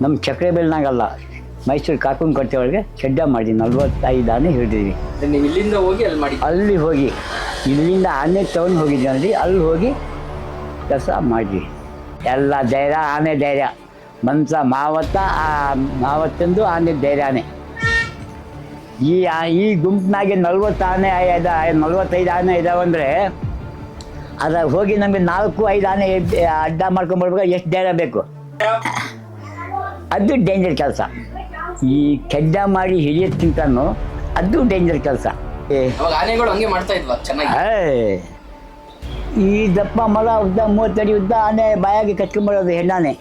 ನಮ್ಮ ಚಕ್ರೆ ಬೆಲ್ನಾಗಲ್ಲ ಮೈಸೂರು ಕಾಕುನ್ ಕಟ್ಟೆ ಒಳಗೆ ಶೆಡ್ಡ ಮಾಡಿ ನಲ್ವತ್ತೈದು ಆನೆ ಹಿಡಿದ್ವಿ ಇಲ್ಲಿಂದ ಹೋಗಿ ಅಲ್ಲಿ ಮಾಡಿ ಅಲ್ಲಿ ಹೋಗಿ ಇಲ್ಲಿಂದ ಆನೆ ತಗೊಂಡು ಹೋಗಿದ್ವಿ ಅಲ್ಲಿ ಅಲ್ಲಿ ಹೋಗಿ ಕೆಲಸ ಮಾಡಿದ್ವಿ. ಎಲ್ಲ ಧೈರ್ಯ ಆನೆ ಧೈರ್ಯ. ಮಂತ ಮಾವತ್ತ ಆ ಮಾವತ್ತಂದು ಆನೆ ಧೈರ್ಯನೇ ಈ ಈ ಗುಂಪಿನಾಗೆ ನಲ್ವತ್ತು ಆನೆ ನಲ್ವತ್ತೈದು ಆನೆ ಇದಾವಂದರೆ ಅದ ಹೋಗಿ ನಮಗೆ ನಾಲ್ಕು ಐದು ಆನೆ ಅಡ್ಡ ಅಡ್ಡ ಮಾಡ್ಕೊಂಡ್ಬರ್ಬೇಕು ಎಷ್ಟು ಧೈರ್ಯ ಬೇಕು. ಅದು ಡೇಂಜರ್ ಕೆಲಸ. ಈ ಕೆಡ್ಡ ಮಾಡಿ ಹಿಡಿಯೋದ್ಕಿಂತನೂ ಅದು ಡೇಂಜರ್ ಕೆಲಸ. ಏ. ಅವಾಗ ಆನೆಗಳು ಹಂಗೆ ಮಾಡ್ತಾ ಇದ್ವಾ? ಚೆನ್ನಾಗಿ. ಈ ದಪ್ಪ ಮಲ ಉದ್ದ ಮೂವತ್ತಡಿ ಉದ್ದ ಆನೆ ಬಾಯಾಗಿ ಕಚ್ಕೊಂಡ್ಬರೋದು ಹೆಣ್ಣಾನೆ.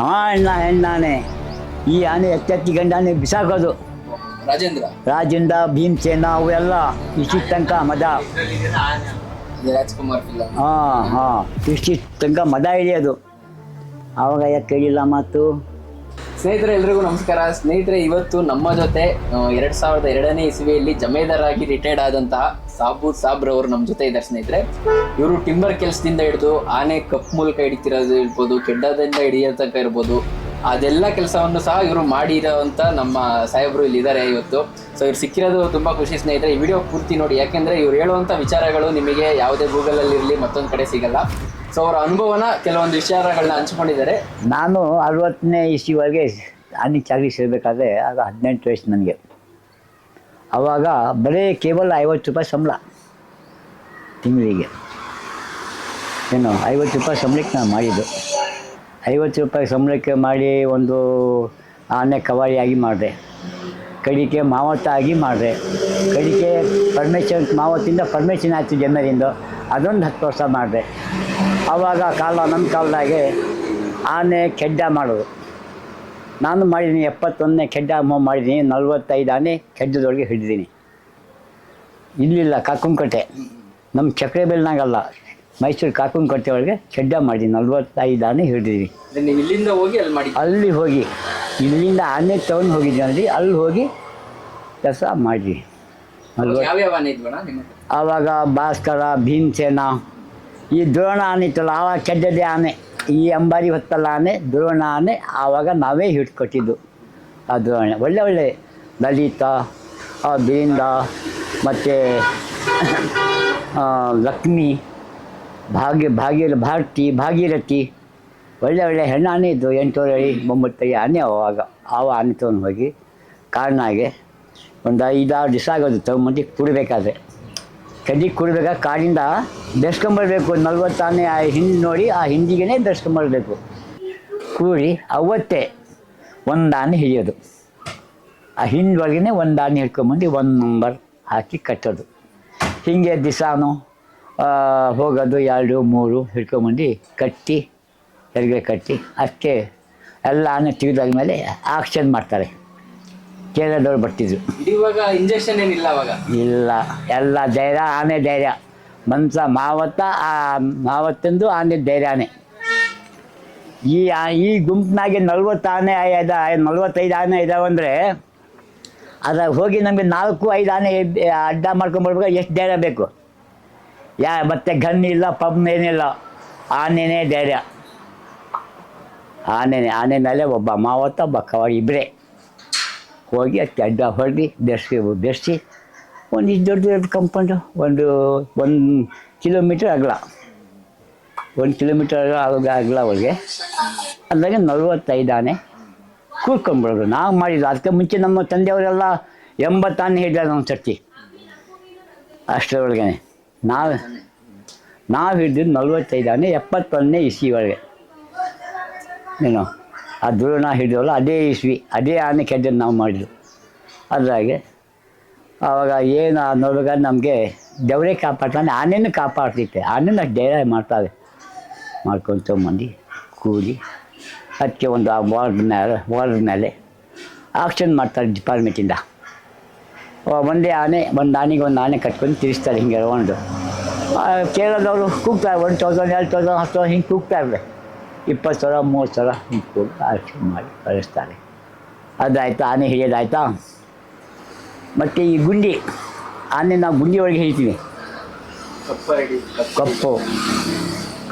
ಹಾ ಹೆಣ್ಣ ಹೆಣ್ಣಾನೆ. ಈ ಆನೆ ಎತ್ತೆತ್ತಿ ಗಂಡಾನೆ ಬಿಸಾಕೋದು. ರಾಜೇಂದ್ರ? ರಾಜೇಂದ್ರ ಭೀಮಸೇನ ಅವೆಲ್ಲ ಇಷ್ಟ ತನಕ ಮದ ಹಾಂ ಹಾಂ. ಇಷ್ಟಿ ತನಕ ಮದ ಹಿಡಿಯೋದು ಆವಾಗ ಯಾಕೆ ಕೇಳಿಲ್ಲ ಮಾತು? ಸ್ನೇಹಿತರೆ ಎಲ್ರಿಗೂ ನಮಸ್ಕಾರ. ಸ್ನೇಹಿತರೆ ಇವತ್ತು ನಮ್ಮ ಜೊತೆ ಎರಡ್ ಸಾವಿರದ ಎರಡನೇ ಇಸವಿಯಲ್ಲಿ ಜಮೇದಾರ್ ಆಗಿ ರಿಟೈರ್ಡ್ ಆದಂತಹ ಸಾಬು ಸಾಬ್ರ ಅವರು ನಮ್ಮ ಜೊತೆ ಇದ್ದಾರೆ ಸ್ನೇಹಿತರೆ. ಇವರು ಟಿಂಬರ್ ಕೆಲಸದಿಂದ ಹಿಡಿದು ಆನೆ ಕಪ್ ಮೂಲಕ ಹಿಡಿತಿರೋದು ಇರ್ಬೋದು ಕೆಡ್ಡದಿಂದ ಹಿಡಿಯೋ ತನಕ ಇರ್ಬೋದು ಅದೆಲ್ಲ ಕೆಲಸವನ್ನು ಸಹ ಇವರು ಮಾಡಿರೋಂಥ ನಮ್ಮ ಸಾಹೇಬರು ಇಲ್ಲಿದ್ದಾರೆ ಇವತ್ತು. ಸೊ ಇವ್ರು ಸಿಕ್ಕಿರೋದು ತುಂಬ ಖುಷಿ ಸ್ನೇಹಿತರೆ. ಈ ವಿಡಿಯೋ ಪೂರ್ತಿ ನೋಡಿ. ಯಾಕೆಂದ್ರೆ ಇವ್ರು ಹೇಳುವಂಥ ವಿಚಾರಗಳು ನಿಮಗೆ ಯಾವುದೇ ಗೂಗಲಲ್ಲಿರಲಿ ಮತ್ತೊಂದು ಕಡೆ ಸಿಗಲ್ಲ. ಸೊ ಅವರ ಅನುಭವನ ಕೆಲವೊಂದು ವಿಚಾರಗಳನ್ನ ಹಂಚ್ಕೊಂಡಿದ್ದಾರೆ. ನಾನು ಅರವತ್ತನೇ ಇಸ್ವಿವರೆಗೆ ಅಲ್ಲಿ ಚಾಕರಿ ಸೇರಬೇಕಾದ್ರೆ ಆಗ ಹದಿನೆಂಟು ವಯಸ್ಸು ನನಗೆ. ಆವಾಗ ಬರೀ ಕೇವಲ ಐವತ್ತು ರೂಪಾಯಿ ಸಂಬಳ ತಿಂಗಳಿಗೆ. ಏನು ಐವತ್ತು ರೂಪಾಯಿ ಸಂಬಳಕ್ಕೆ ನಾನು ಮಾಡಿದ್ದು. ಐವತ್ತು ರೂಪಾಯಿ ಸಂಬಳಕ್ಕೆ ಮಾಡಿ ಒಂದು ಆನೆ ಕವಾಳಿಯಾಗಿ ಮಾಡಿದೆ ಕಡಿಕೆ ಮಾವತ್ತ ಆಗಿ ಮಾಡಿದೆ ಕಡಿಕೆ ಪರ್ಮಿಷನ್, ಮಾವತ್ತಿಂದ ಪರ್ಮಿಷನ್ ಆಯಿತು ಜಮೀನಿಂದ ಅದೊಂದು ಹತ್ತು ವರ್ಷ ಮಾಡಿದೆ ಆವಾಗ ಕಾಲ, ನಮ್ಮ ಕಾಲದಾಗೆ ಆನೆ ಕೆಡ್ಡ ಮಾಡೋದು. ನಾನು ಮಾಡಿದ್ದೀನಿ ಎಪ್ಪತ್ತೊಂದನೇ ಕೆಡ್ಡ ಮಾಡಿದ್ದೀನಿ ನಲ್ವತ್ತೈದು ಆನೆ ಕೆಡ್ಡದೊಳಗೆ ಹಿಡಿದೀನಿ ಇಲ್ಲಿಲ್ಲ, ಕಾಕುಂಕಟ್ಟೆ. ನಮ್ಮ ಚಕ್ರೆ ಬೆಲ್ನಾಗಲ್ಲ ಮೈಸೂರು ಕಾಕುನ್ ಕೊಟ್ಟೆ ಒಳಗೆ ಚಡ್ಡ ಮಾಡಿದ್ವಿ ನಲ್ವತ್ತೈದು ಆನೆ ಹಿಡಿದ್ವಿ ನೀವು ಇಲ್ಲಿಂದ ಹೋಗಿ ಅಲ್ಲಿ ಮಾಡಿ ಅಲ್ಲಿ ಹೋಗಿ ಇಲ್ಲಿಂದ ಆನೆ ತಗೊಂಡು ಹೋಗಿದ್ವಿ ಅಲ್ಲಿ ಅಲ್ಲಿ ಹೋಗಿ ಕೆಲಸ ಮಾಡಿದ್ವಿ. ಅವಾಗ ಯಾವ್ಯಾವ ಆನೆ ಇದ್ವಣ ನಿಮ್ಮ ಹತ್ರ? ಆವಾಗ ಭಾಸ್ಕರ ಭೀಮಸೇನ ಈ ದ್ರೋಣ ಆನೆ ಇತ್ತಲ್ಲ ಆವಾಗ ಕೆಡ್ಡದೆ ಆನೆ ಈ ಅಂಬಾರಿ ಹೊತ್ತಲ್ಲ ಆನೆ ದ್ರೋಣ ಆನೆ ಆವಾಗ ನಾವೇ ಹಿಡ್ಕೊಟ್ಟಿದ್ದು ಆ ದ್ರೋಣ. ಒಳ್ಳೆ ಒಳ್ಳೆ ಲಲಿತ ಆ ಬೀಂದ ಮತ್ತು ಲಕ್ಷ್ಮಿ ಭಾಗ್ಯ ಭಾಗ್ಯ ಭಾರತಿ, ಭಾಗೀರಥಿ. ಒಳ್ಳೆ ಒಳ್ಳೆ ಹೆಣ್ಣಾನೆ ಇದ್ದು ಎಂಟೂವರೆ ಅಡಿ ಒಂಬತ್ತಡಿ ಆನೆ ಅವಾಗ ಆವ ಆನೆ ತೊಗೊಂಡು ಹೋಗಿ ಕಾಡಿನಾಗೆ ಒಂದು ಐದಾರು ದಿವಸ ಆಗೋದು ತಗೊಂಬಂದು ಕುಡಬೇಕಾದ್ರೆ. ಕಡ್ಡಿ ಕುಡ್ಬೇಕಾದ್ರೆ ಕಾಡಿಂದ ಬೆಸ್ಕೊಂಬರ್ಬೇಕು ನಲ್ವತ್ತಾನೆ ಆ ಹಿಂದೆ ನೋಡಿ, ಆ ಹಿಂದಿಗೆನೇ ಬೆಸ್ಕೊಂಬರ್ಬೇಕು ಕೂಡಿ ಅವತ್ತೇ ಒಂದು ಆನೆ ಹಿಡಿಯೋದು. ಆ ಹಿಂದೊಳಗೆ ಒಂದು ಆನೆ ಹಿಡ್ಕೊಂಬಂದು ಒಂದು ನಂಬರ್ ಹಾಕಿ ಕಟ್ಟೋದು. ಹೀಗೆ ದಿಸಾನು ಹೋಗೋದು ಎರಡು ಮೂರು ಹಿಡ್ಕೊಂಬಂದು ಕಟ್ಟಿ ಹೆರಿಗೆ ಕಟ್ಟಿ ಅಷ್ಟೇ ಎಲ್ಲ ಆನೆ ತೆಗೆದಾದ್ಮೇಲೆ ಆಕ್ಷನ್ ಮಾಡ್ತಾರೆ. ಕೇರಳದವ್ರು ಬರ್ತಿದ್ರು. ಇವಾಗ ಇಂಜೆಕ್ಷನ್ ಏನಿಲ್ಲ ಅವಾಗ? ಇಲ್ಲ ಎಲ್ಲ ಧೈರ್ಯ ಆನೆ ಧೈರ್ಯ. ಮನ್ಸ ಮಾವತ್ತ ಆ ಮಾವತ್ತಂದು ಆನೆ ಧೈರ್ಯನೇ ಈ ಈ ಗುಂಪಿನಾಗೆ ನಲ್ವತ್ತು ಆನೆ ಐದ ನಲ್ವತ್ತೈದು ಆನೆ ಇದಾವಂದರೆ ಅದ ಹೋಗಿ ನಮಗೆ ನಾಲ್ಕು ಐದು ಆನೆ ಅಡ್ಡ ಮಾಡ್ಕೊಂಡ್ಬರ್ಬೇಕು ಎಷ್ಟು ಧೈರ್ಯ ಬೇಕು. ಯಾ, ಮತ್ತೆ ಗನ್ ಇಲ್ಲ, ಪಬ್ ಏನಿಲ್ಲ. ಆನೆನೇ ಧೈರ್ಯ. ಆನೆನೆ, ಆನೆ ಮೇಲೆ ಒಬ್ಬ ಮಾವತ್ತ ಒಬ್ಬ ಕವಾಡಿ ಇಬ್ಬರೇ ಹೋಗಿ ಅದಕ್ಕೆ ಅಡ್ಡ ಹೊಡೆದು ಬೆರೆಸಿ ಬೆರೆಸಿ ಒಂದು ಇಷ್ಟು ದೊಡ್ಡ ದೊಡ್ಡ ಕಂಪೌಂಡು ಒಂದು ಒಂದು ಕಿಲೋಮೀಟ್ರ್ ಅಗಲ. ಒಂದು ಕಿಲೋಮೀಟ್ರ್ ಅಗಲ ಅಗಲ ಅವ್ರಿಗೆ ಅದ್ರಾಗೆ ನಲ್ವತ್ತೈದು ಆನೆ ಕೂತ್ಕೊಂಡ್ಬಿಡೋದು. ನಾವು ಮಾಡಿದ್ದು, ಅದಕ್ಕೆ ಮುಂಚೆ ನಮ್ಮ ತಂದೆಯವರೆಲ್ಲ ಎಂಬತ್ತು ಆನೆ ಹಿಡಿದ ಒಂದು ಸರ್ತಿ ಅಷ್ಟರೊಳಗೆ ನಾವು ನಾವು ನಲ್ವತ್ತೈದು ಆನೆ ಎಪ್ಪತ್ತೊಂದನೇ ಇಸ್ವಿ ಒಳಗೆ. ಏನು? ಆ ದುರಣ ಹಿಡಿಯೋಲ್ಲ ಅದೇ ಇಸ್ವಿ, ಅದೇ ಆನೆ ಕೆಡ್ಡನ್ನು ನಾವು ಮಾಡಿದ್ದು ಅದರಾಗೆ ಆವಾಗ ಏನು ನೋಡುವಾಗ ನಮಗೆ ದೇವರೇ ಕಾಪಾಡ್ತಾನೆ ಆನೆಯನ್ನು ಕಾಪಾಡ್ತಿತ್ತೆ. ಆನೆನ ಧೈರ್ಯ ಮಾಡ್ತಾರೆ. ಮಾಡ್ಕೊಂತ ಮಂದಿ ಕೂಡಿ ಅದಕ್ಕೆ ಒಂದು ಆ ವಾರ್ಡ್ ಮೇಲೆ ವಾರ್ಡ್ ಮೇಲೆ ಆಕ್ಷನ್ ಮಾಡ್ತಾರೆ ಡಿಪಾರ್ಟ್ಮೆಂಟಿಂದ ಒಂದೇ ಆನೆ, ಒಂದು ಆನೆಗೆ ಒಂದು ಆನೆ ಕಟ್ಕೊಂಡು ತಿರ್ಸ್ತಾರೆ ಹಿಂಗೆ ಒಂದು ಕೇರಳದವರು ಕೂಗ್ತಾರೆ ಒನ್ ತೌಸಂಡ್ ಎರಡು ತೌಸಂಡ್ ಹತ್ತು ತೌಸಂಡ್ ಹಿಂಗೆ ಕೂಗ್ತಾ ಇರ್ತಾರೆ. ಇಪ್ಪತ್ತು ಸಾವಿರ, ಮೂವತ್ತು ಸಾವಿರ ಹಿಂಗೆ ಕೂಗಿ ಆಕ್ಷನ್ ಮಾಡಿ ಕಳಿಸ್ತಾರೆ. ಅದಾಯ್ತು, ಆನೆ ಹಿಡಿಯೋದಾಯ್ತಾ? ಮತ್ತು ಈ ಗುಂಡಿ, ಆನೆ ನಾವು ಗುಂಡಿ ಒಳಗೆ ಹಿಡಿತೀವಿ. ಕಪ್ಪು.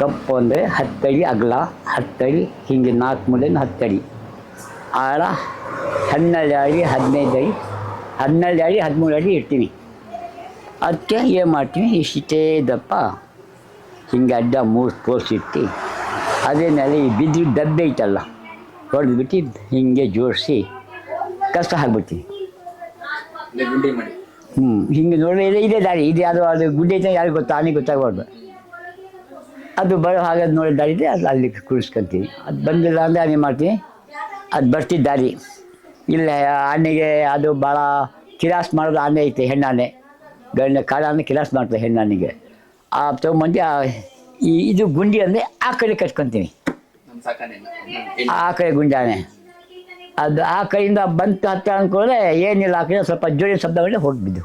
ಕಪ್ಪು ಅಂದರೆ ಹತ್ತಡಿ ಅಗಲ, ಹತ್ತಡಿ ಹಿಂಗೆ ನಾಲ್ಕು ಮೂಲೆಯಿಂದ ಹತ್ತಡಿ. ಆಳ ಹನ್ನೆರಡು ಅಡಿ, ಹದಿನೈದು ಅಡಿ ಹನ್ನೆರಡು ಅಡಿ ಹದಿಮೂರು ಅಡಿ ಇಡ್ತೀವಿ. ಅದಕ್ಕೆ ಏನು ಮಾಡ್ತೀವಿ? ಇಷ್ಟೇ ದಪ್ಪ ಹಿಂಗೆ ಅಡ್ಡ ಮೂರು ಪೋಸ್ಟ್ ಇಟ್ಟು ಅದೇ ಮೇಲೆ ಈ ಬಿದ್ದು ಡಬ್ಬೆ ಐತಲ್ಲ ಹೊಡೆದ್ಬಿಟ್ಟು ಹಿಂಗೆ ಜೋಡಿಸಿ ಕಷ್ಟ ಹಾಕ್ಬಿಡ್ತೀವಿ ಹ್ಞೂ ಹಿಂಗೆ ನೋಡಿದ್ರೆ ಇದೆ ದಾರಿ ಇದೆ ಅದು ಅದು ಗುಡ್ಡೆ ಐತೆ ಯಾರಿಗೆ ಗೊತ್ತಾ ಆನೆ ಗೊತ್ತಾಗಬಾರ್ದು. ಅದು ಬರೋ ಹಾಗೆ ಅದು ನೋಡಿ ದಾರಿ ಇದೆ ಅದು ಅಲ್ಲಿ ಕುಡಿಸ್ಕೊಂತೀವಿ ಅದು ಬಂದಿಲ್ಲ ಅಂದರೆ ಅದೇ ಮಾಡ್ತೀನಿ ಅದು ಬರ್ತಿದ್ದ ದಾರಿ. ಇಲ್ಲ ಆನೆಗೆ ಅದು ಭಾಳ ಕಿರಾಸ್ ಮಾಡೋದು ಆನೆ ಐತೆ ಹೆಣ್ಣಾನೆ. ಗಂಡ ಕಾಡಾನೆ ಕಿರಾಸ್ ಮಾಡ್ತದೆ ಹೆಣ್ಣಾನೆಗೆ. ಆ ತಗೊಂಬಂದು ಈ ಇದು ಗುಂಡಿ ಅಂದರೆ ಆ ಕಡೆ ಕಟ್ಕೊತೀನಿ. ಆ ಕಡೆ ಗುಂಡಾನೆ. ಅದು ಆ ಕಡೆಯಿಂದ ಬಂತು ಹತ್ತ ಅಂದ್ಕೊಂಡ್ರೆ ಏನಿಲ್ಲ ಆ ಕಡೆ ಸ್ವಲ್ಪ ಜೋಡಿ ಶಬ್ದ ಮಾಡಿ ಹೋಗಿಬಿದ್ದು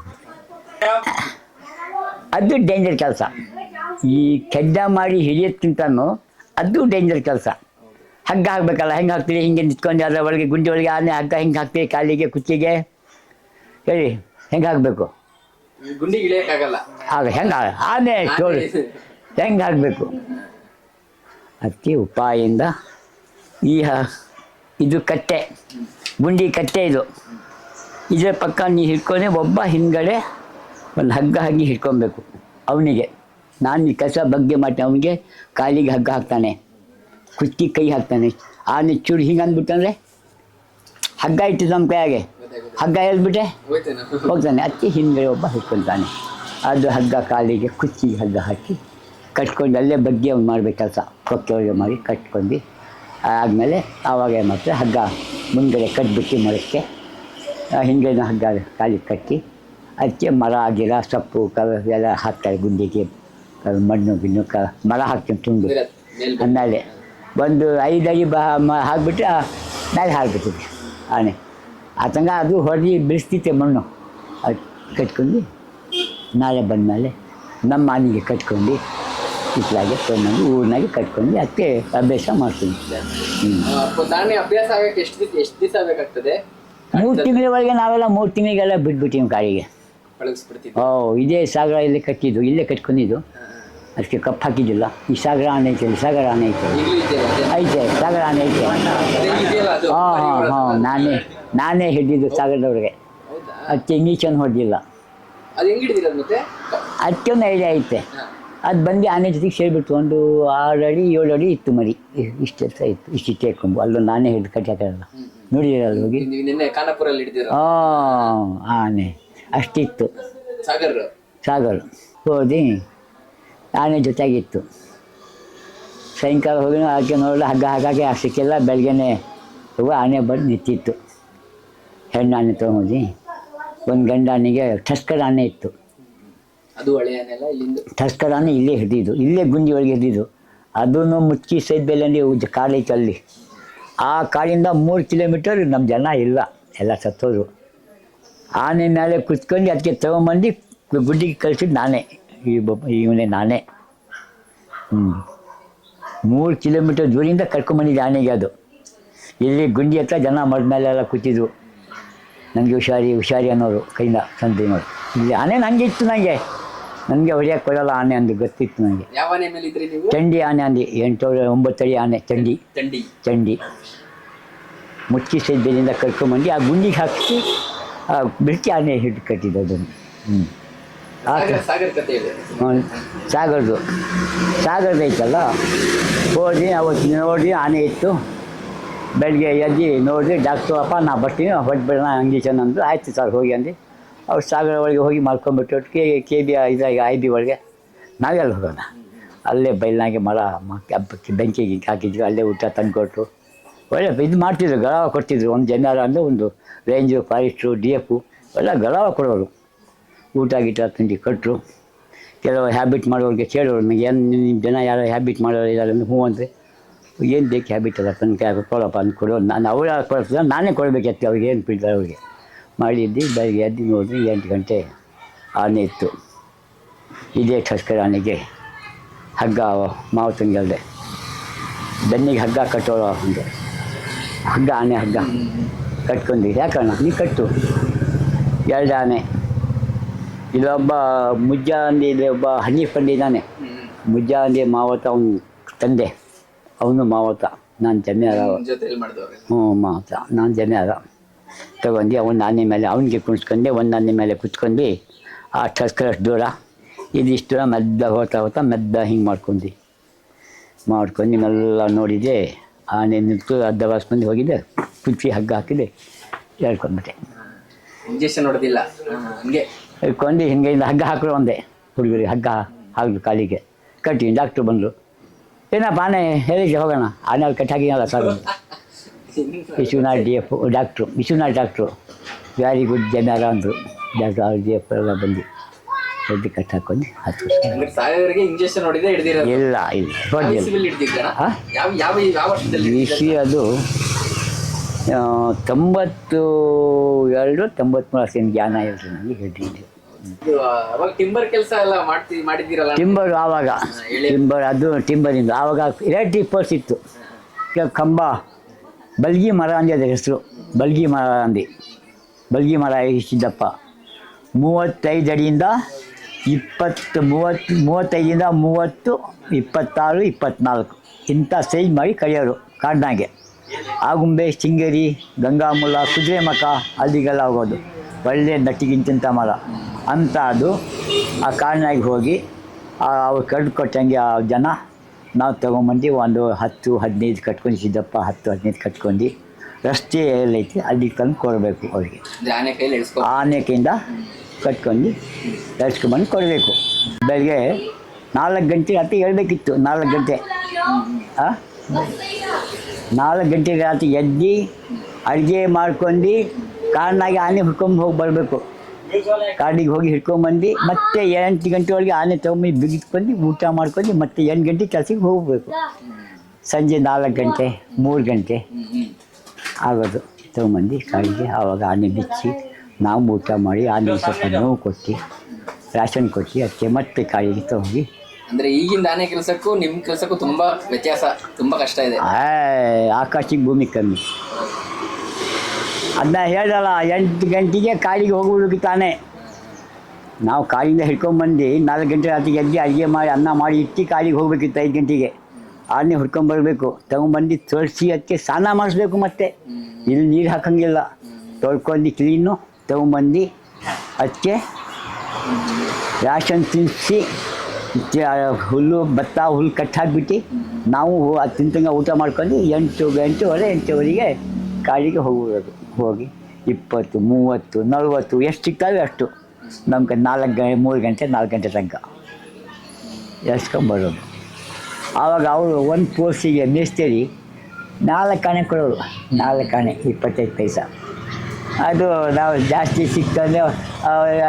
ಅದು ಡೇಂಜರ್ ಕೆಲಸ. ಈ ಕೆಡ್ಡ ಮಾಡಿ ಹಿಡಿಯೋದ್ಕಿಂತನೂ ಅದು ಡೇಂಜರ್ ಕೆಲಸ. ಹಗ್ಗ ಆಗ್ಬೇಕಲ್ಲ ಹೆಂಗೆ ಹಾಕ್ತೀರಿ? ಹಿಂಗೆ ನಿಂತ್ಕೊಂಡು ಅದರ ಒಳಗೆ ಗುಂಡಿ ಒಳಗೆ ಆನೆ ಹಗ್ಗ ಹಿಂಗೆ ಹಾಕ್ತೀವಿ ಕಾಲಿಗೆ ಕುಚ್ಚಿಗೆ ಹೇಳಿ ಹೆಂಗೆ ಹಾಕಬೇಕು? ಗುಂಡಿ ಇಳಿಯಕ್ಕಾಗಲ್ಲ ಆಗ ಹೆಂಗೆ ಆನೆ ಚೋಳಿ ಹೆಂಗೆ ಹಾಕಬೇಕು? ಅದಕ್ಕೆ ಉಪಾಯದಿಂದ ಈ ಇದು ಕಟ್ಟೆ. ಗುಂಡಿ ಕಟ್ಟೆ ಇದು. ಇದರ ಪಕ್ಕ ನೀವು ಹಿಡ್ಕೊಂಡೆ ಒಬ್ಬ ಹಿಂದ್ಗಡೆ ಒಂದು ಹಗ್ಗ ಹಾಕಿ ಹಿಡ್ಕೊಬೇಕು ಅವನಿಗೆ. ನಾನು ಈ ಕಸ ಬಗ್ಗೆ ಮಾಡಿ ಅವನಿಗೆ ಕಾಲಿಗೆ ಹಗ್ಗ ಹಾಕ್ತಾನೆ. ಕುಚ್ಚಿ ಕೈ ಹಾಕ್ತಾನೆ. ಆನೆ ಚೂರು ಹಿಂಗೆ ಅಂದ್ಬಿಟ್ಟಂದ್ರೆ ಹಗ್ಗ ಇಟ್ಟು ನಮ್ಮ ಕೈಯಾಗೆ. ಹಗ್ಗ ಹೋಯ್ತೇನೆ ಹೋಗ್ತಾನೆ. ಅತ್ತೆ ಹಿಂದೆ ಒಬ್ಬ ಹಿಡ್ಕೊಳ್ತಾನೆ. ಅದು ಹಗ್ಗ ಕಾಲಿಗೆ ಕುಸ್ತಿ ಹಗ್ಗ ಹಾಕಿ ಕಟ್ಕೊಂಡು ಅಲ್ಲೇ ಬಗ್ಗೆ ಅವ್ನು ಮಾಡ್ಬೇಕು ಕೆಲಸ ಕೊಕ್ಕೆ ಮಾಡಿ ಕಟ್ಕೊಂಡು ಆದಮೇಲೆ ಆವಾಗ ಮತ್ತೆ ಮಾಡ್ತಾರೆ ಹಗ್ಗ ಮುಂದೆ ಕಟ್ಬಿಟ್ಟು ಮರಕ್ಕೆ ಆ ಹಿಂದಿನ ಹಗ್ಗ ಕಾಲಿಗೆ ಕಟ್ಟಿ ಅದಕ್ಕೆ ಮರ ಗಿಡ ಸೊಪ್ಪು ಕ ಎಲ್ಲ ಹಾಕ್ತಾರೆ ಗುಂಡಿಗೆ ಮಣ್ಣು ಗಿಣ್ಣು ಕ ಮರ ಹಾಕ್ತೀನಿ ತುಂಡು. ಅಂದಮೇಲೆ ಆಮೇಲೆ ಒಂದು ಐದು ಅಡಿ ಬಾ ಹಾಕ್ಬಿಟ್ಟು ಮ್ಯಾಲೆ ಮೇಲೆ ಹಾಕ್ಬಿಟ್ಟಿದೆ ಆನೆ ಆತಂಗ ಅದು ಹೊಡೆದು ಬಿಡಿಸ್ತಿತ್ತೆ ಮಣ್ಣು. ಅದು ಕಟ್ಕೊಂಡು ನಾಳೆ ಬಂದಮೇಲೆ ನಮ್ಮ ಆನೆಗೆ ಕಟ್ಕೊಂಡು ಇತ್ಲಾಗೆ ತೊಗೊಂಡು ಊರಿನಾಗೆ ಕಟ್ಕೊಂಡು ಅದಕ್ಕೆ ಅಭ್ಯಾಸ ಮಾಡ್ತೀನಿ ಅಭ್ಯಾಸ ಆಗಕ್ಕೆ ಎಷ್ಟು ದಿವಸ ಎಷ್ಟು ದಿವಸ ಬೇಕಾಗ್ತದೆ ಮೂರು ತಿಂಗಳವರೆಗೆ ನಾವೆಲ್ಲ ಮೂರು ತಿಂಗಳಿಗೆಲ್ಲ ಬಿಟ್ಬಿಟ್ಟಿವಿ ಕಾಡಿಗೆ. ಓ ಇದೇ ಸಾಗರ ಇಲ್ಲಿ ಕಟ್ಟಿದ್ದು ಇಲ್ಲೇ ಕಟ್ಕೊಂಡಿದ್ದು. ಅದಕ್ಕೆ ಕಪ್ಪು ಹಾಕಿದ್ದಿಲ್ಲ. ಈ ಸಾಗರ ಆನೆ ಐತೆ ಸಾಗರ ಆನೆ ಐತೆ. ಐತೆ ಸಾಗರ ಆನೆ ಐತೆ. ಹಾಂ ಹಾಂ ಹಾಂ ನಾನೇ ನಾನೇ ಹಿಡಿದಿದ್ದು ಸಾಗರದವ್ರಿಗೆ. ಅದಕ್ಕೆ ಇಂಗೀಚನ್ನು ಹೊಡೆದಿಲ್ಲ. ಅದಕ್ಕೆ ಒಂದು ಐಡಿಯಾ ಐತೆ. ಅದು ಬಂದು ಆನೆ ಜೊತೆಗೆ ಸೇರಿಬಿಟ್ಟು ಒಂದು ಆರು ಅಡಿ ಏಳು ಅಡಿ ಇತ್ತು ಮರಿ. ಇಷ್ಟು ಎತ್ತರ ಇತ್ತು ಇಷ್ಟು ಕೊಂಬು ಅಲ್ಲೊಂದು ಆನೆ ಹಿಡಿದು ಕಟ್ಟಿ ಹಾಕಿರಲ್ಲ ನೋಡಿದಿರಲ್ಲ ಹೋಗಿ ಹಾಂ ಆನೆ. ಅಷ್ಟಿತ್ತು. ಸಾಗರ್ ಸಾಗರ. ಹೋದಿ. ಆನೆ ಜೊತೆಗಿತ್ತು. ಸಾಯಂಕಾಲ ಹೋಗಿ ಅದಕ್ಕೆ ನೋಡಲು ಹಗ್ಗ ಹಾಕಾಕೆ ಆ ಸಿಕ್ಕಿಲ್ಲ ಬೆಳಗ್ಗೆನೆ ಹೋಗಿ ಆನೆ ಬಂದು ನಿಂತಿತ್ತು. ಹೆಣ್ಣು ಆನೆ ತೊಗೊಂಡು ಒಂದು ಗಂಡ ಆನೆಗೆ ಠಸ್ಕರ್ ಆನೆ ಇತ್ತು. ಅದು ಟಸ್ಕರ್ ಆನೆ ಇಲ್ಲೇ ಹಿಡಿದು ಇಲ್ಲೇ ಗುಂಜಿ ಒಳಗೆ ಹಿಡಿದು ಅದನ್ನು ಮುಚ್ಚಿ ಸೈಡ್ ಬೆಲ್ಲಂಡಿ ಕಾಲೈತೆ ಅಲ್ಲಿ ಆ ಕಾಡಿಂದ ಮೂರು ಕಿಲೋಮೀಟರ್ ನಮ್ಮ ಜನ ಇಲ್ಲ ಎಲ್ಲ ಸತ್ತೋರು ಆನೆ ಮೇಲೆ ಕುತ್ಕೊಂಡು ಅದಕ್ಕೆ ತಗೊಂಬಂದು ಗುಡ್ಡಿಗೆ ಕಳಿಸಿದ್ದು ನಾನೇ. ಈ ಬೊಬ್ಬ ಇವನೇ ನಾನೇ. ಹ್ಞೂ ಮೂರು ಕಿಲೋಮೀಟರ್ ದೂರಿಂದ ಕರ್ಕೊಂಬಂದಿದ್ದೆ ಆನೆಗೆ ಅದು. ಇಲ್ಲಿ ಗುಂಡಿ ಹತ್ರ ಜನ ಮರದ ಮೇಲೆಲ್ಲ ಕೂತಿದ್ರು ನನಗೆ ಹುಷಾರಿ ಹುಷಾರಿ ಅನ್ನೋರು ಕೈಯಿಂದ ಸಂತೆ ನೋಡಿ. ಇಲ್ಲಿ ಆನೆ ನನಗೆ ಇತ್ತು ನನಗೆ ನನಗೆ ಹೊಡೆಯೋಕೆ ಕೊಡಲ್ಲ ಆನೆ ಅಂದು ಗೊತ್ತಿತ್ತು ನನಗೆ ಯಾವ ಆನೆ ಮೇಲೆ ಇದ್ರಿ ನೀವು? ಚಂಡಿ ಆನೆ ಅಂದು. ಎಂಟು ಒಂಬತ್ತು ಅಡಿ ಆನೆ ಚಂಡಿ. ಚಂಡಿ. ಚಂಡಿ. ಮುಚ್ಚಿ ಸೈದ್ಯದಿಂದ ಕರ್ಕೊಂಬಂದು ಆ ಗುಂಡಿಗೆ ಹಾಕಿ ಆ ಬಿಡ್ತಿ ಆನೆ ಹಿಟ್ಟು ಕಟ್ಟಿದ್ದು ಅದನ್ನು. ಹ್ಞೂ ಆ ಸಾಗರ್ ಸಾಗರ್ ಕತೆ ಹೇಳಿ ಹ್ಮ್. ಸಾಗರದು. ಸಾಗರದ ಐತಲ್ಲ? ಹೋಗಿ ಅವತ್ತು ನೋಡಿ ಆನೆ ಇತ್ತು. ಬೆಳಗ್ಗೆ ಎದ್ದು ನೋಡಿ ಡಾಕ್ಟ್ರು ಅಪ್ಪ ನಾ ಬರ್ತೀನಿ ಹೊಟ್ಬಿಡೋಣ ಹಂಗೆ ಅಂದರು. ಆಯಿತು ಸರ್ ಹೋಗಿ ಅಂದು. ಅವ್ರು ಸಾಗರ ಒಳಗೆ ಹೋಗಿ ಮಾಡ್ಕೊಂಬಿಟ್ಟು ಕೆ ಕೆ ಬಿ ಇದಾಗಿ ಐ ಬಿ ಒಳಗೆ. ನಾವೆಲ್ಲ ಹೋಗೋಣ. ಅಲ್ಲೇ ಬೈಲ್ನಾಗೆ ಮರ ಬೆಂಕಿಗೆ ಹಾಕಿದ್ರು. ಅಲ್ಲೇ ಊಟ ತಂದುಕೊಟ್ರು. ಒಳ್ಳೆ ಇದು ಮಾಡ್ತಿದ್ರು ಗಲಾವ ಕೊಡ್ತಿದ್ರು. ಒಂದು ಜನರ ಅಂದರೆ ಒಂದು ರೇಂಜು ಫಾರೆಸ್ಟು ಡಿ ಎಫು ಎಲ್ಲ ಗಲಾವ ಕೊಡೋರು. ಊಟ ಗೀಟ ತಿಂಡಿ ಕೊಟ್ಟರು. ಕೆಲವು ಹ್ಯಾಬಿಟ್ ಮಾಡೋರಿಗೆ ಕೇಳೋರು, ನನಗೆ ಏನು ನಿಮ್ಮ ಜನ ಯಾರು ಹ್ಯಾಬಿಟ್ ಮಾಡೋರು ಇದ್ದಾರೆ ಅಂದ್ರೆ ಹ್ಞೂ ಅಂದರೆ. ಏನು ಬೇಕು ಹ್ಯಾಬಿಟ್ ಅಲ್ಲ ತನಕ ಕೊಡಪ್ಪ ಅಂತ ಕೊಡೋ. ನಾನು ಅವಳ ಕೊಡ್ತಿಲ್ಲ ನಾನೇ ಕೊಡಬೇಕಿತ್ತು ಅವ್ರಿಗೆ ಏನು ಬಿಡ್ತಾರೆ ಅವ್ರಿಗೆ. ಮಾಡಿದ್ದು ಬೆಳಗ್ಗೆ ಎದ್ದು ನೋಡಿದ್ರೆ ಎಂಟು ಗಂಟೆ ಆನೆ ಇತ್ತು. ಇದೇ ಟಸ್ಕರ್ ಆನೆಗೆ ಹಗ್ಗ ಮಾವು ತಂಗಲ್ದೆ ಬೆನ್ನಿಗೆ ಹಗ್ಗ ಕಟ್ಟೋಳು ಹಂಗೆ ಹಗ್ಗ, ಆನೆ ಹಗ್ಗ ಕಟ್ಕೊಂಡು ಯಾಕಣ್ಣ? ನೀ ಕಟ್ಟು. ಎರಡು ಆನೆ. ಇಲ್ಲೊಬ್ಬ ಮುಜ್ಜ ಅಂದಿ ಇಲ್ಲಿ ಒಬ್ಬ ಹನೀಫ್ ಅಂದಿ ಇದ್ದಾನೆ. ಮುಜ್ಜ ಅಂದಿ ಮಾವತ ಅವನು ತಂದೆ. ಅವನು ಮಾವತ. ನಾನು ಜಮೆ ಅದ ಹ್ಞೂ ಮಾವತ. ನಾನು ಜಮೀರ ತಗೊಂಡು ಒಂದು ಆನೆ ಮೇಲೆ ಅವನಿಗೆ ಕುಣಿಸ್ಕೊಂಡೆ ಒಂದು ನಾನೆ ಮೇಲೆ ಕುತ್ಕೊಂಡು ಆ ಟಸ್ಕರಷ್ಟು ದೂರ. ಇದಿಷ್ಟು ದೂರ ಮೆದ್ದ ಹೋಗ್ತಾ ಹೋಗ್ತಾ ಮೆದ್ದ ಹಿಂಗೆ ಮಾಡ್ಕೊಂಡು. ಮಾಡ್ಕೊಂಡು ಮೆಲ್ಲ ನೋಡಿದೆ. ಆನೆ ನಿಂತು ಅರ್ಧ ಬಂದು ಹೋಗಿದ್ದೆ. ಕುಚ್ಚಿ ಹಗ್ಗ ಹಾಕಿದೆ. ಹೇಳ್ಕೊಂಡ್ಬಿಟ್ಟೆ ಇಂಜೆಕ್ಷನ್ ಹೊಡೆದಿಲ್ಲ. ಹಂಗೆ. ಹಿಡ್ಕೊಂಡು ಹಿಂಗೆಯಿಂದ ಹಗ್ಗ ಹಾಕಲು ಒಂದೇ. ಹುಡುಗರಿಗೆ ಹಗ್ಗ ಹಾಕಿದ್ರು ಕಾಲಿಗೆ. ಕಟ್ಟಿ ಡಾಕ್ಟ್ರು ಬಂದರು. ಏನಪ್ಪ ಆನೆ ಹೇಳಿದ್ದೆ ಹೋಗೋಣ? ಆನೆ ಅಲ್ಲಿ ಕಟ್ಟಾಕಿಲ್ಲ sir Vishwanath D F doctor Vishwanath doctor. Very good ಜನರ ಅಂದರು. ಡಾಕ್ಟ್ರ್ ಡಿ ಎಫ್ ಎಲ್ಲ ಬಂದು ಎದ್ದು ಕಟ್ ಹಾಕೊಂಡು ಹತ್ತು ಇಲ್ಲ ಇಲ್ಲ? ಯಾವ ವರ್ಷದಲ್ಲಿ ಅದು ತೊಂಬತ್ತು ಎರಡು ತೊಂಬತ್ಮೂರು ಅಷ್ಟೇನು ಜ್ಞಾನ ಇರುತ್ತೆ ನನಗೆ ಹೇಳ್ತಿದ್ದೆ. ಅವಾಗ ಟಿಂಬರ್ ಕೆಲಸ ಎಲ್ಲ ಮಾಡ್ತಿ ಮಾಡಿದ್ದೀರಲ್ಲ? ಟಿಂಬರ್ ಆವಾಗ. ಟಿಂಬರ್ ಅದು ಟಿಂಬರಿಂದ ಆವಾಗ ಎಲೆಕ್ಟ್ರಿಕ್ ಪೋಸ್ಟ್ ಇತ್ತು. ಕಂಬ ಬಲ್ಗಿ ಮರ ಅಂದಿ ಅದರ ಹೆಸರು. ಬಲ್ಗಿ ಮರ ಅಂದಿ. ಬಲ್ಗಿ ಮರ ಇಷ್ಟಿದ್ದಪ್ಪ ಮೂವತ್ತೈದು ಅಡಿಯಿಂದ ಇಪ್ಪತ್ತು ಮೂವತ್ತು ಮೂವತ್ತೈದಿಂದ ಮೂವತ್ತು ಇಪ್ಪತ್ತಾರು ಇಪ್ಪತ್ತ್ನಾಲ್ಕು ಇಂಥ ಸೈಜ್ ಮಾಡಿ ಕಳಿಯೋರು ಕಾಡಿನಾಗೆ. ಆಗುಂಬೆ ಶೃಂಗೇರಿ ಗಂಗಾಮೂಲ ಮಕ ಅಲ್ಲಿಗೆಲ್ಲ ಹೋಗೋದು ಒಳ್ಳೆ ನಟ್ಟಿಗಿಂತಿಂತ ಮರ. ಅಂತ ಅದು ಆ ಕಾರಣಾಗಿ ಹೋಗಿ ಅವ್ರು ಕಡ್ದು ಕೊಟ್ಟಂಗೆ ಆ ಜನ ನಾವು ತೊಗೊಂಬಂದು ಒಂದು ಹತ್ತು ಹದಿನೈದು ಕಟ್ಕೊಂಡು ಸಿದ್ದಪ್ಪ ಹತ್ತು ಹದಿನೈದು ಕಟ್ಕೊಂಡು ರಸ್ತೆ ಎಲ್ಲೈತಿ ಅಲ್ಲಿಗೆ ತಂದು ಕೊಡಬೇಕು ಅವರಿಗೆ. ಆನೆಕೆಯಿಂದ ಕಟ್ಕೊಂಡು ಎಳ್ಸ್ಕೊಂಬಂದು ಕೊಡಬೇಕು. ಬೆಳಗ್ಗೆ ನಾಲ್ಕು ಗಂಟೆ ರಾತ್ರಿ ಹೇಳ್ಬೇಕಿತ್ತು ನಾಲ್ಕು ಗಂಟೆ. ಆ? ನಾಲ್ಕು ಗಂಟೆ ರಾತ್ರಿ ಎದ್ದು ಅಡುಗೆ ಮಾಡ್ಕೊಂಡು ಕಾಡಿನಾಗೆ ಆನೆ ಹುಡ್ಕೊಂಡು ಹೋಗಿ ಬರಬೇಕು. ಕಾಡಿಗೆ ಹೋಗಿ ಹಿಡ್ಕೊಂಬಂದು ಮತ್ತೆ ಎಂಟು ಗಂಟೆ ಒಳಗೆ ಆನೆ ತೊಗೊಂಬಂದು ಬಿಗಿಸ್ಕೊಂಡು ಊಟ ಮಾಡ್ಕೊಂಡು ಮತ್ತೆ ಎಂಟು ಗಂಟೆ ಕೆಲಸಕ್ಕೆ ಹೋಗಬೇಕು. ಸಂಜೆ ನಾಲ್ಕು ಗಂಟೆ, ಮೂರು ಗಂಟೆ ಆಗೋದು. ತೊಗೊಂಬಂದು ಕಾಡಿಗೆ ಆವಾಗ ಆನೆ ಬಿಚ್ಚಿ ನಾವು ಊಟ ಮಾಡಿ ಆನೆ ಸ್ವಲ್ಪ ನೋವು ಕೊಟ್ಟು ರಾಷನ್ ಕೊಟ್ಟು ಅದಕ್ಕೆ ಮತ್ತೆ ಕಾಡಿಗೆ ತಗೊಂಡು ಅಂದ್ರೆ ಈಗಿನ ಆನೆ ಕೆಲಸಕ್ಕೂ ನಿಮ್ ಕೆಲಸಕ್ಕೂ ತುಂಬಾ ವ್ಯತ್ಯಾಸ ತುಂಬಾ ಕಷ್ಟ ಇದೆ. ಆಯ್, ಆಕಾಶಕ್ಕೆ ಭೂಮಿ ಕಮ್ಮಿ. ಅದನ್ನ ಹೇಳಲ್ಲ ಎಂಟು ಗಂಟೆಗೆ ಕಾಡಿಗೆ ಹೋಗ್ಬಿಡ್ಬೇಕು ತಾನೇ. ನಾವು ಕಾಡಿಂದ ಹಿಡ್ಕೊಂಬಂದು ನಾಲ್ಕು ಗಂಟೆ ರಾತ್ರಿಗೆ ಎದ್ದು ಅಡುಗೆ ಮಾಡಿ ಅನ್ನ ಮಾಡಿ ಇಟ್ಟು ಕಾಡಿಗೆ ಹೋಗ್ಬೇಕಿತ್ತು ಐದು ಗಂಟೆಗೆ. ಆನೆ ಹುಡ್ಕೊಂಬರ್ಬೇಕು ತಗೊಂಬಂದು ತೊಳ್ಸಿ ಅದಕ್ಕೆ ಸ್ನಾನ ಮಾಡಿಸ್ಬೇಕು ಮತ್ತೆ. ಇಲ್ಲಿ ನೀರು ಹಾಕಂಗಿಲ್ಲ. ತೊಳ್ಕೊಂಡು ಕ್ಲೀನು ತಗೊಂಬಂದು ಅದಕ್ಕೆ ರ್ಯಾಷನ್ ತಿನ್ನಿಸಿ ಹುಲ್ಲು ಭತ್ತ, ಹುಲ್ಲು ಕಟ್ಟಾಕ್ಬಿಟ್ಟು ನಾವು ಅತ್ತಿಂತಂಗ ತಿಂತಂಗೆ ಊಟ ಮಾಡ್ಕೊಂಡು ಎಂಟು, ಎಂಟೂವರೆ, ಎಂಟುವರೆಗೆ ಕಾಡಿಗೆ ಹೋಗ್ಬೋದು ಹೋಗಿ ಇಪ್ಪತ್ತು, ಮೂವತ್ತು, ನಲ್ವತ್ತು, ಎಷ್ಟು ಸಿಗ್ತಾವೆ ಅಷ್ಟು. ನಮ್ಗೆ ನಾಲ್ಕು ಗಂಟೆ ಮೂರು ಗಂಟೆ, ನಾಲ್ಕು ಗಂಟೆ ತನಕ. ಎಸ್ಕೊಂಬರೋದು ಆವಾಗ ಅವರು ಒಂದು ಪೋಸ್ಟಿಗೆ ಮೇಸ್ತೇರಿ, ನಾಲ್ಕು ಆಣೆ ಕೊಡೋರು. ನಾಲ್ಕು ಆಣೆ ಇಪ್ಪತ್ತೈದು ಪೈಸಾ. ಅದು ನಾವು ಜಾಸ್ತಿ ಸಿಕ್ಕಂದ್ರೆ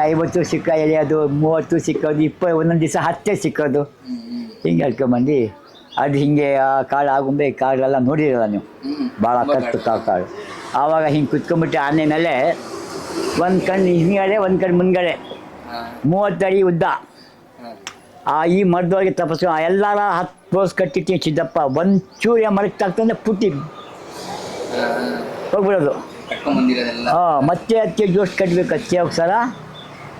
ಐವತ್ತು ಸಿಕ್ಕ ಅದು ಮೂವತ್ತು ಸಿಕ್ಕೋದು ಇಪ್ಪ ಒಂದೊಂದು ದಿವಸ ಹತ್ತೇ ಸಿಕ್ಕೋದು. ಹಿಂಗೆ ಹೇಳ್ಕೊಂಬಂದು. ಅದು ಹಿಂಗೆ ಆ ಕಾಳು ಆಗುಂಬೆ ಕಾಳೆಲ್ಲ ನೋಡಿರಲ್ಲ ನೀವು? ಭಾಳ ಕತ್ತು ಕಾಳು ಕಾಳು. ಆವಾಗ ಹಿಂಗೆ ಕುತ್ಕೊಂಬಿಟ್ಟು ಆನೆ ಮೇಲೆ ಒಂದು ಕಣ್ಣು ಹಿಂಗಡೆ ಒಂದು ಕಣ್ಣು ಮುಂದ್ಗಡೆ. ಮೂವತ್ತಡಿ ಉದ್ದ. ಆ ಈ ಮರದೊಳಗೆ ತಪಸ್ಸು ಎಲ್ಲರ ಹತ್ತು ಪೋಸ್ ಕಟ್ಟಿಟ್ಟಿ ಸಿದ್ದಪ್ಪ ಒಂದು ಚೂರಿಯ ಮರಕ್ಕೆ ತಾಕ್ತಂದ್ರೆ ಪುಟ್ಟಿ. ಹೋಗ್ಬಿಡೋದು. ಹಾಂ ಮತ್ತೆ ಅದಕ್ಕೆ ಜೋಶ್ ಕಟ್ಟಬೇಕು ಅದಕ್ಕೆ ಸಲ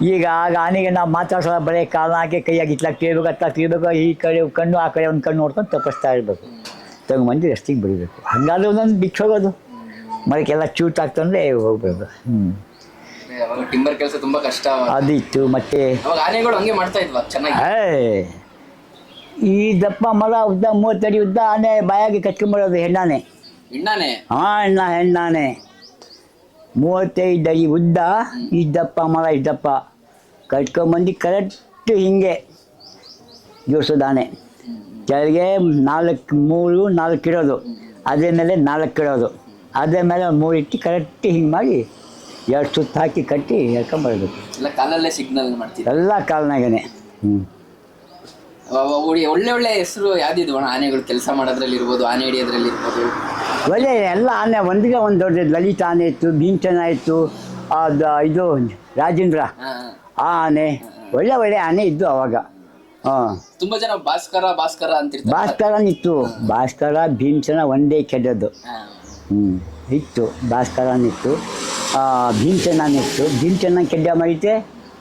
ಈಗ ಆಗ ಆನೆಗೆ ನಾವು ಮಾತಾಡ್ಸೋಣ ಬರೀ ಕಾಲ ಹಾಕಿ ಕೈಯಾಗಿ ಇಟ್ಲಾಕ್ ತಿರ್ಬೇಕು ಅತ್ತ ತಿರ್ಬೇಕು ಈ ಕಡೆ ಕಣ್ಣು ಆ ಕಡೆ ಒಂದು ಕಣ್ಣು ನೋಡ್ಕೊಂಡು ತಪ್ಪಿಸ್ತಾ ಇರಬೇಕು. ಮಂದಿ ರಸ್ತಿಗೆ ಬಿಡಬೇಕು. ಹಂಗಾದ್ರೆ ಒಂದೊಂದು ಬಿಟ್ಟು ಹೋಗೋದು. ಮರಕ್ಕೆಲ್ಲ ಚೂಟ್ ಆಗ್ತಂದ್ರೆ ಹೋಗ್ಬೇಕು. ಹ್ಞೂ ಟಿಂಬರ್ ಕೆಲಸ ತುಂಬಾ ಕಷ್ಟ. ಅದಿತ್ತು ಮತ್ತೆ ಆನೆಗಳು ಹಂಗೆ ಮಾಡ್ತಾ ಇದ್ವಾ? ಚೆನ್ನಾಗಿ. ಏ, ಈ ದಪ್ಪ ಮರ ಉದ್ದ ಮೂವತ್ತಡಿ ಉದ್ದ ಆನೆ ಬಾಯಾಗಿ ಕಟ್ಕೊಂಬರೋದು ಹೆಣ್ಣಾನೆ. ಹೆಣ್ಣಾನೆ? ಹಾಂ ಹೆಣ್ಣ ಹೆಣ್ಣಾನೆ. ಮೂವತ್ತೈದು ಅಡಿ ಉದ್ದ ಇದ್ದಪ್ಪ ಮರ ಇದ್ದಪ್ಪ ಕಟ್ಕೊಂಬಂದು ಕರೆಕ್ಟ್ ಹಿಂಗೆ ಜೋಡಿಸೋದಾನೆ. ಕೆಳಗೆ ನಾಲ್ಕು ಮೂರು ನಾಲ್ಕು ಇಡೋದು. ಅದೇ ಮೇಲೆ ನಾಲ್ಕು ಇಡೋದು. ಅದೇ ಮೇಲೆ ಒಂದು ಮೂರು ಇಟ್ಟು ಕರೆಕ್ಟ್ ಹಿಂಗೆ ಮಾಡಿ ಎರಡು ಸುತ್ತು ಹಾಕಿ ಕಟ್ಟಿ ಹೇಳ್ಕೊಂಬರ್ಬೇಕು ಎಲ್ಲ ಕಾಲಲ್ಲೇ ಸಿಗ್ನಲ್ ಮಾಡ್ತೀವಿ ಎಲ್ಲ ಕಾಲ್ನಾಗೇನೆ. ಹ್ಞೂ ಒಳ್ಳೆ ಒಳ್ಳೆ ಹೆಸರು ಯಾವ್ದಿದ್ವು ಅಣ್ಣ ಆನೆಗಳು ಕೆಲಸ ಮಾಡೋದ್ರಲ್ಲಿ ಇರ್ಬೋದು ಆನೆ ಹಿಡಿಯೋದ್ರಲ್ಲಿ ಇರ್ಬೋದು. ಒಳ್ಳೆ ಎಲ್ಲ ಆನೆ ಒಂದಿಗೆ ಒಂದು ದೊಡ್ಡ ಲಲಿತ ಆನೆ ಇತ್ತು ಭೀಮಚನ ಇತ್ತು ಅದು ಇದು ರಾಜೇಂದ್ರ ಆ ಆನೆ ಒಳ್ಳೆ ಒಳ್ಳೆ ಆನೆ ಇದ್ದು ಅವಾಗ. ಹಾಂ. ತುಂಬಾ ಜನ ಭಾಸ್ಕರ ಭಾಸ್ಕರ ಅಂತಿರ್ತಾರೆ. ಭಾಸ್ಕರನಿತ್ತು ಭಾಸ್ಕರ ಭೀಮಸೇನ ಒಂದೇ ಇತ್ತು ಹಾ. ಹ್ಞೂ ಇತ್ತು ಭೀಮಚನ ಭೀಮಸೇನಿತ್ತು ಭೀಮಸೇನ ಕೆಡ್ಡ ಮಾಡಿತೆ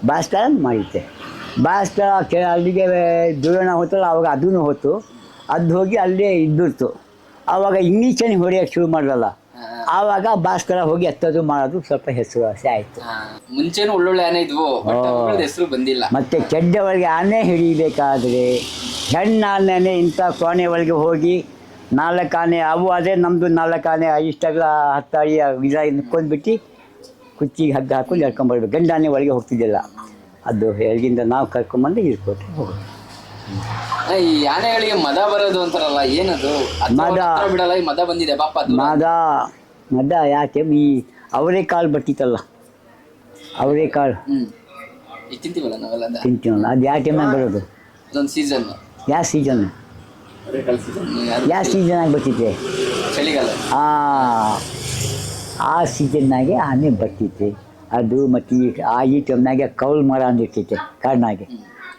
ಭಾಸ್ಕರನ್ ಮಾಡಿತೆ ಭಾಸ್ಕರ ಕೆ ಅಲ್ಲಿಗೆ ದೂರಣ ಹೋತಲ್ಲ ಅವಾಗ ಅದೂ ಹೋತು. ಅದು ಹೋಗಿ ಅಲ್ಲೇ ಇದ್ಬಿಡ್ತು ಆವಾಗ ಇಂಗ್ಲೀಷನ್ನು ಹೊಡೆಯಕ್ಕೆ ಶುರು ಮಾಡಲ್ಲ ಆವಾಗ ಭಾಸ್ಕರ ಹೋಗಿ ಎತ್ತೋದು ಮಾಡೋದು ಸ್ವಲ್ಪ ಹೆಸರುವಾಸಿ ಆಯಿತು. ಆಯ್ತು ಮುಂಚೆನೂ ಒಳ್ಳೊಳ್ಳೆ ಆನೆ ಇದ್ವು ಹೆಸರು ಬಂದಿಲ್ಲ. ಮತ್ತೆ ಕೆಡ್ಡ ಒಳಗೆ ಆನೆ ಹಿಡಿಬೇಕಾದ್ರೆ ಇಂಥ ಕೋಣೆ ಒಳಗೆ ಹೋಗಿ ನಾಲ್ಕು ಆನೆ ಅವು ಅದೇ ನಮ್ಮದು ನಾಲ್ಕು ಆನೆ ಇಷ್ಟೆಲ್ಲ ಹತ್ತು ಅಡಿ ಇದ ನಿಂತ್ಕೊಂಡ್ಬಿಟ್ಟು ಕುಚ್ಚಿಗೆ ಹಗ್ಗ ಹಾಕೊಂಡು ಎಳ್ಕೊಂಬರ್ಬೇಕು ಗಂಡ ಆನೆ ಒಳಗೆ ಹೋಗ್ತಿದ್ದಿಲ್ಲ. ಅದು ಎಲ್ಲಿಂದ ನಾವು ಕರ್ಕೊಂಬಂದು ಹಿಡ್ಕೊಟ್ಟು ಹೋಗೋದು ಈ ಆನೆಗಳಿಗೆ ಮದ ಬರೋದು ಅಂತಾರಲ್ಲ ಏನದು? ಮದ. ಹತ್ರ ಬಿಡಲ್ಲ ಈ ಮದ ಬಂದಿದೆ ಬಾಪ ಅದು ಮದ ಮದ ಯಾಕೆ? ಈ ಅವರೇ ಕಾಳು ಬರ್ತಿತ್ತಲ್ಲ. ಅವರೇ ಕಾಳು ಹ್ಮ್. ಈಗ ತಿಂತೀವಲ್ಲ ನಾವೆಲ್ಲ ಅದ? ತಿಂತೀವಲ್ಲ. ಅದು ಯಾವ ಟೈಮ್ನಾಗ ಬರೋದು? ಅದೊಂದು ಸೀಸನ್ ಯಾವ ಸೀಸನ್ ಸೀಸನ್ ಯಾವ ಸೀಸನಾಗಿ ಬರ್ತಿತ್ತೆ? ಚಳಿಗಾಲ. ಆ ಆ ಸೀಸನ್ನಾಗೆ ಆನೆ ಬರ್ತಿತ್ತು. ಅದು ಮತ್ತು ಈ ಆ ಈ ಟೈಮ್ನಾಗೆ ಕೌಲ್ ಮರ ಅಂದಿರ್ತೈತೆ ಕಾಡಿನಾಗೆ.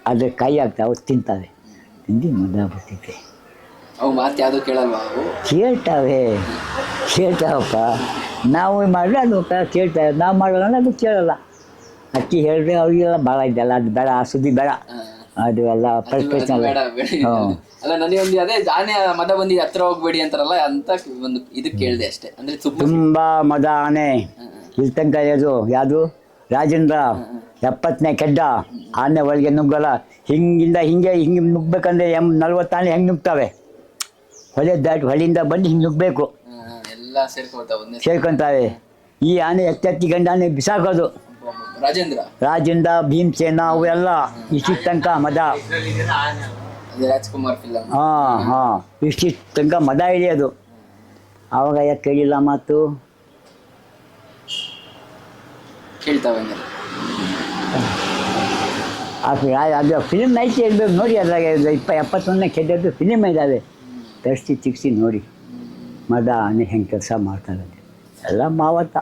ಅದ್ರ ಕೈ ಆಗ್ತಾವೆ ತಿಂತಾವೆ ತಿಂದು ಮದ ಬರ್ತಿತ್ತೆ ಅವು ಮಾತು ಯಾವುದೂ ಕೇಳಲ್ವಾ ಅವು? ಕೇಳ್ತಾವೆ. ಕೇಳ್ತಾವಪ್ಪ. ನಾವು ಮಾಡಿದ್ರೆ ಅದು ಕೇಳ್ತಾವೆ ನಾವು ಮಾಡೋಣ ಅದು ಕೇಳಲ್ಲ. ಅಕ್ಕಿ ಹೇಳಿದ್ರೆ ಅವರಿಗೆಲ್ಲ ಭಾಳ ಇದೆಲ್ಲ ಅದು ಬೇಡ ಆ ಸುದ್ದಿ ಬೇಡ. ಅದು ಎಲ್ಲ ಅದು- ಅದು ಬೇಡ ಹ್ಞೂ ಅಲ್ಲ ನನಗೆ ಒಂದು ಅದೇ ಆನೆ ಮದ ಬಂದಿದೆ ಹತ್ರ ಹೋಗ್ಬೇಡಿ ಅಂತಾರಲ್ಲ ಅಂತ ಒಂದು ಇದು ಕೇಳಿದೆ ಅಷ್ಟೇ. ಅಂದ್ರೆ ತುಂಬಾ ಮದ ಆನೆ ಇಲ್ಲಿ ತನಕ ಯಾವುದು? ರಾಜೇಂದ್ರ ಎಪ್ಪತ್ತನೇ ಕೆಡ್ಡ ಆನೆ ಒಳಗೆ ನುಗ್ಗಲ್ಲ ಹಿಂಗಿಂದ ಹಿಂಗೆ ಹಿಂಗೆ ನುಗ್ಬೇಕಂದ್ರೆ ಎಂ ನಲ್ವತ್ತು ಆನೆ ಹೆಂಗೆ ನುಗ್ತಾವೆ ಹೊಲೆ ದಾಟಿ ಹೊಳೆಯಿಂದ ಬಂದು ಹಿಂಗೆ ನುಗ್ಬೇಕು ಎಲ್ಲ ಸೇರ್ಕೊಳ್ತಾವ ಒಂದೇ ಸೇರ್ಕೊಂತಾವೆ. ಈ ಆನೆ ಎತ್ತೆತ್ತಿ ಗಂಡ ಆನೆ ಬಿಸಾಕೋದು. ರಾಜೇಂದ್ರ? ರಾಜೇಂದ್ರ ಭೀಮಸೇನ ಅವೆಲ್ಲ ಇಷ್ಟಿಷ್ಟು ತನಕ ಮದ. ರಾಜ್ಕುಮಾರ್ ಹಾಂ ಹಾಂ ಇಷ್ಟಿಷ್ಟು ತನಕ ಮದ ಹಿಡಿಯೋದು ಅವಾಗ ಯಾಕೆ ಕೇಳಿಲ್ಲ ಮಾತು? ಕೇಳ್ತಾವ ಫಿ- ಆ- ಅದು ಫಿಲಿಮ್ ಐತಿ ಇರಬೇಕು ನೋಡಿ ಅದ್ರಾಗ ಇಪ್ಪ ಎಪ್ಪತ್ತೊಂದನೇ ಕೆಟ್ಟದ್ದು ಫಿಲಿಮ್ ಇದ್ದಾವೆ ತರಿಸಿ ಚಿಕ್ಸಿ ನೋಡಿ. ಮದ ಅನ್ನ ಹೆಂಗೆ ಕೆಲಸ ಮಾಡ್ತಾರೆ ಎಲ್ಲ ಮಾವತ್ತ.